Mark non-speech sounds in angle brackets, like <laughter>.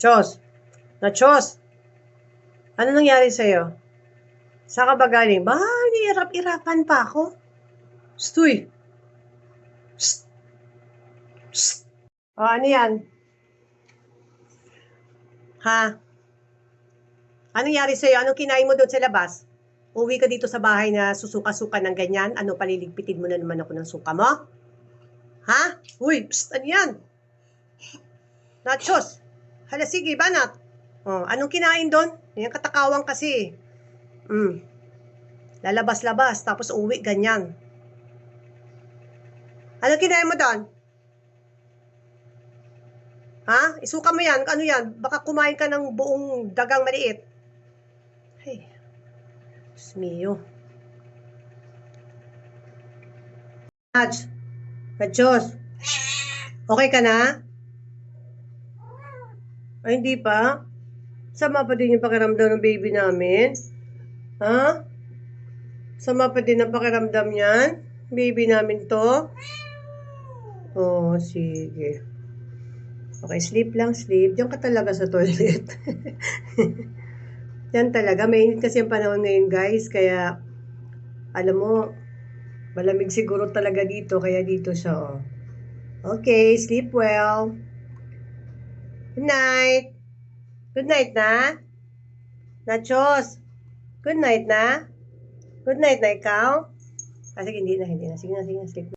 Chos. Nachos. Ano nangyari sa'yo? Saan ka ba galing? Ba, hirap-irapan pa ako. Stoy. Psst. Psst. O, ano yan? Ha? Anong nangyari sa'yo? Anong kinain mo doon sa labas? Uwi ka dito sa bahay na susuka-suka ng ganyan? Ano, paliligpitin mo na naman ako ng suka mo? Ha? Uy, psst, ano yan? Nachos. Hala, sige, banat. Oh, anong kinain doon? Yan katakawang kasi. Mm. Lalabas-labas, tapos uwi, ganyan. Ano kinain mo doon? Ha? Isuka mo yan. Ano yan? Baka kumain ka ng buong dagang maliit. Hey. Diyos mio. Nudge. Diyos. Okay ka na? Ay, hindi pa? Sama pa din yung pakiramdam ng baby namin? Ha? Sama pa din ang pakiramdam niyan? Baby namin to? Oh, sige. Okay, sleep lang, sleep. Diyan ka talaga sa toilet. <laughs> Diyan talaga. Mainit kasi ang panahon ngayon, guys. Kaya, alam mo, malamig siguro talaga dito. Kaya dito siya, oh. Okay, sleep well. Good night. Good night na. Nachos. Good night na. Good night na ikaw. Ah, sige, hindi na, hindi na. Sige na, sige na, sleep na.